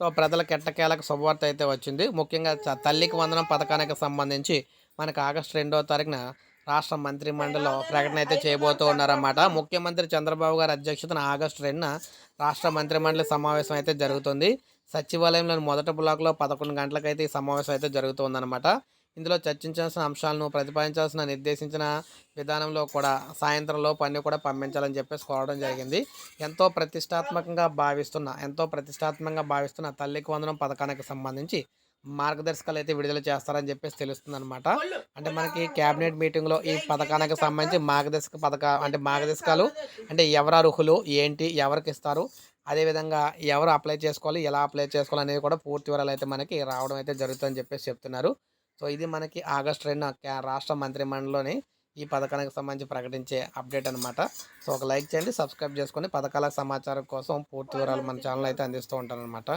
So ప్రజలకు ఎట్టకేలకు శుభవార్త అయితే వచ్చింది. ముఖ్యంగా తల్లికి వందనం పథకానికి సంబంధించి మనకు ఆగస్టు రెండవ తారీఖున రాష్ట్ర మంత్రి మండలిలో ప్రకటన అయితే చేయబోతూ ఉన్నారన్నమాట. ముఖ్యమంత్రి చంద్రబాబు గారి అధ్యక్షతన ఆగస్టు రెండున రాష్ట్ర మంత్రి మండలి సమావేశం అయితే జరుగుతుంది. సచివాలయంలోని మొదటి బ్లాక్లో పదకొండు గంటలకైతే ఈ సమావేశం అయితే జరుగుతుందన్నమాట ఇందులో చర్చించాల్సిన అంశాలను ప్రతిపాదించాల్సిన నిర్దేశించిన విధానంలో కూడా సాయంత్రం లోపు అన్నీ కూడా పంపించాలని చెప్పేసి కోరడం జరిగింది. ఎంతో ప్రతిష్టాత్మకంగా భావిస్తున్న ఎంతో ప్రతిష్టాత్మకంగా భావిస్తున్న తల్లికి వందనం పథకానికి సంబంధించి మార్గదర్శకాలు అయితే విడుదల చేస్తారని చెప్పేసి తెలుస్తుంది అనమాట అంటే మనకి క్యాబినెట్ మీటింగ్లో ఈ పథకానికి సంబంధించి మార్గదర్శక పథక అంటే మార్గదర్శకాలు అంటే ఎవరు అర్హులు ఏంటి ఎవరికి ఇస్తారు అదేవిధంగా ఎవరు అప్లై చేసుకోవాలి ఎలా అప్లై చేసుకోవాలి అనేది కూడా పూర్తి వివరాలు అయితే మనకి రావడం అయితే జరుగుతుందని చెప్పేసి చెప్తున్నారు. సో ఇది మనకి ఆగస్ట్ రెండు రాష్ట్ర మంత్రిమండలిలోని ఈ పథకానికి సంబంధించి ప్రకటించే అప్డేట్ అనమాట సో ఒక లైక్ చేయండి సబ్స్క్రైబ్ చేసుకొని పథకాల సమాచారం కోసం పూర్తి వివరాలు మన ఛానల్ అయితే అందిస్తూ ఉంటాను అనమాట